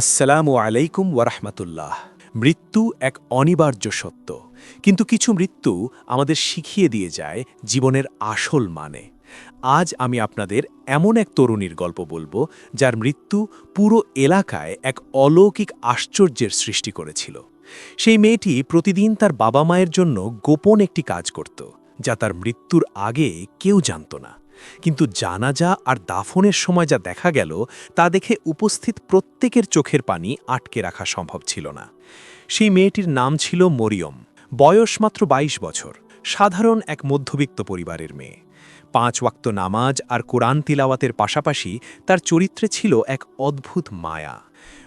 আসসালামু আলাইকুম ওয়ারহমাতুল্লাহ মৃত্যু এক অনিবার্য সত্য, কিন্তু কিছু মৃত্যু আমাদের শিখিয়ে দিয়ে যায় জীবনের আসল মানে। আজ আমি আপনাদের এমন এক তরুণীর গল্প বলব, যার মৃত্যু পুরো এলাকায় এক অলৌকিক আশ্চর্যের সৃষ্টি করেছিল। সেই মেয়েটি প্রতিদিন তার বাবা মায়ের জন্য গোপন একটি কাজ করত, যা তার মৃত্যুর আগে কেউ জানত না। কিন্তু জানাজা আর দাফনের সময় যা দেখা গেল, তা দেখে উপস্থিত প্রত্যেকের চোখের পানি আটকে রাখা সম্ভব ছিল না। সেই মেয়েটির নাম ছিল মরিয়ম। বয়স মাত্র ২২ বছর। সাধারণ এক মধ্যবিত্ত পরিবারের মেয়ে। পাঁচ ওয়াক্ত নামাজ আর কোরআন তিলাওয়াতের পাশাপাশি তার চরিত্রে ছিল এক অদ্ভুত মায়া।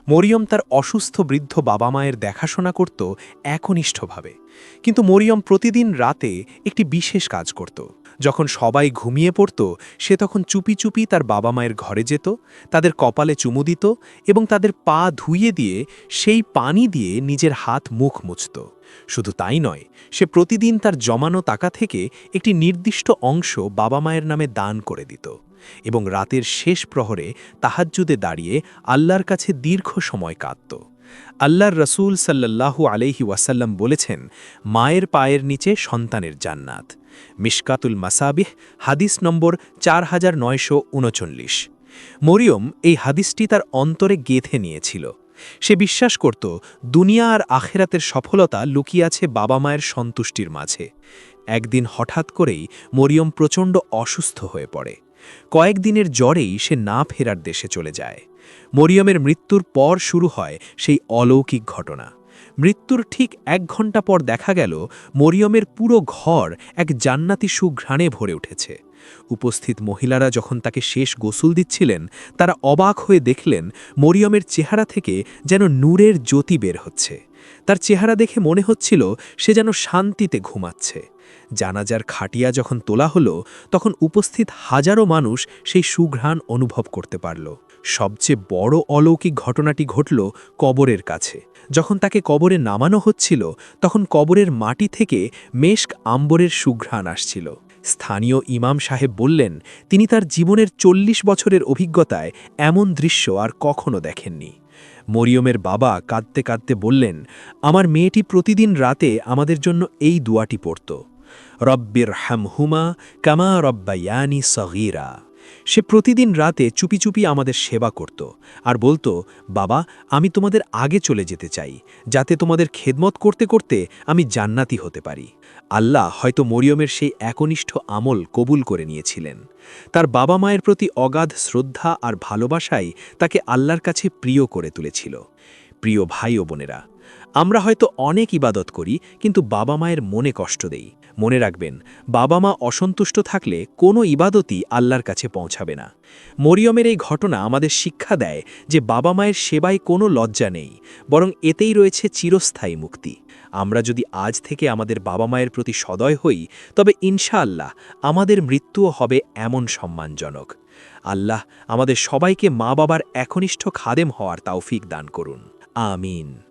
মরিয়ম তার অসুস্থ বৃদ্ধ বাবা মায়ের দেখাশোনা করত একনিষ্ঠভাবে। কিন্তু মরিয়ম প্রতিদিন রাতে একটি বিশেষ কাজ করত। যখন সবাই ঘুমিয়ে পড়ত, সে তখন চুপি চুপি তার বাবা মায়ের ঘরে যেত, তাদের কপালে চুমু দিত এবং তাদের পা ধুইয়ে দিয়ে সেই পানি দিয়ে নিজের হাত মুখ মুছত। শুধু তাই নয়, সে প্রতিদিন তার জমানো টাকা থেকে একটি নির্দিষ্ট অংশ বাবা মায়ের নামে দান করে দিত। এবং রাতের শেষ প্রহরে তাহাজ্জুদে দাঁড়িয়ে আল্লাহর কাছে দীর্ঘ সময় কাঁদত। আল্লাহর রসুল সাল্লাল্লাহু আলহি ওয়াসাল্লাম বলেছেন, মায়ের পায়ের নিচে সন্তানের জান্নাত। মিশকাতুল মাসাবিহ, হাদিস নম্বর চার হাজার নয়শো উনচল্লিশ। মরিয়ম এই হাদিসটি তার অন্তরে গেথে নিয়েছিল। সে বিশ্বাস করত, দুনিয়া আর আখেরাতের সফলতা লুকিয়ে আছে বাবা মায়ের সন্তুষ্টির মাঝে। একদিন হঠাৎ করেই মরিয়ম প্রচণ্ড অসুস্থ হয়ে পড়ে। কয়েকদিনের জ্বরেই সে না ফেরার দেশে চলে যায়। মরিয়মের মৃত্যুর পর শুরু হয় সেই অলৌকিক ঘটনা। মৃত্যুর ঠিক এক ঘণ্টা পর দেখা গেল, মরিয়মের পুরো ঘর এক জান্নাতি সুঘ্রাণে ভরে উঠেছে। উপস্থিত মহিলারা যখন তাকে শেষ গোসল দিচ্ছিলেন, তারা অবাক হয়ে দেখলেন, মরিয়মের চেহারা থেকে যেন নূরের জ্যোতি বের হচ্ছে। তার চেহারা দেখে মনে হচ্ছিল সে যেন শান্তিতে ঘুমাচ্ছে। জানাজার খাটিয়া যখন তোলা হলো, তখন উপস্থিত হাজারো মানুষ সেই সুঘ্রাণ অনুভব করতে পারল। সবচেয়ে বড় অলৌকিক ঘটনাটি ঘটল কবরের কাছে। যখন তাকে কবরে নামানো হচ্ছিল, তখন কবরের মাটি থেকে মেশক আম্বরের সুঘ্রাণ আসছিল। স্থানীয় ইমাম সাহেব বললেন, তিনি তার জীবনের চল্লিশ বছরের অভিজ্ঞতায় এমন দৃশ্য আর কখনো দেখেননি। মরিয়মের বাবা কাঁদতে কাঁদতে বললেন, আমার মেয়েটি প্রতিদিন রাতে আমাদের জন্য এই দুয়াটি পড়ত। রব্বির হামহুমা কামা রব্বায়ানি সগীরা। সে প্রতিদিন রাতে চুপি চুপি আমাদের সেবা করত আর বলতো, বাবা, আমি তোমাদের আগে চলে যেতে চাই, যাতে তোমাদের খেদমত করতে করতে আমি জান্নাতি হতে পারি। আল্লাহ হয়তো মরিয়মের সেই একনিষ্ঠ আমল কবুল করে নিয়েছিলেন। তার বাবা মায়ের প্রতি অগাধ শ্রদ্ধা আর ভালোবাসাই তাকে আল্লাহর কাছে প্রিয় করে তুলেছিল। প্রিয় ভাই ও বোনেরা, আমরা হয়তো অনেক ইবাদত করি, কিন্তু বাবা মায়ের মনে কষ্ট দেই। মনে রাখবেন বাবা মা অসন্তুষ্ট থাকলে কোনো ইবাদতই আল্লাহর কাছে পৌঁছাবে না। মরিয়মের এই ঘটনা আমাদের শিক্ষা দেয় যে বাবা মায়ের সেবায় কোনো লজ্জা নেই, বরং এতেই রয়েছে চিরস্থায়ী মুক্তি। আমরা যদি আজ থেকে আমাদের বাবা মায়ের প্রতি সদয় হই, তবে ইনশাআল্লাহ আমাদের মৃত্যুও হবে এমন সম্মানজনক। আল্লাহ আমাদের সবাইকে মা বাবার একনিষ্ঠ খাদেম হওয়ার তাওফিক দান করুন। আমিন।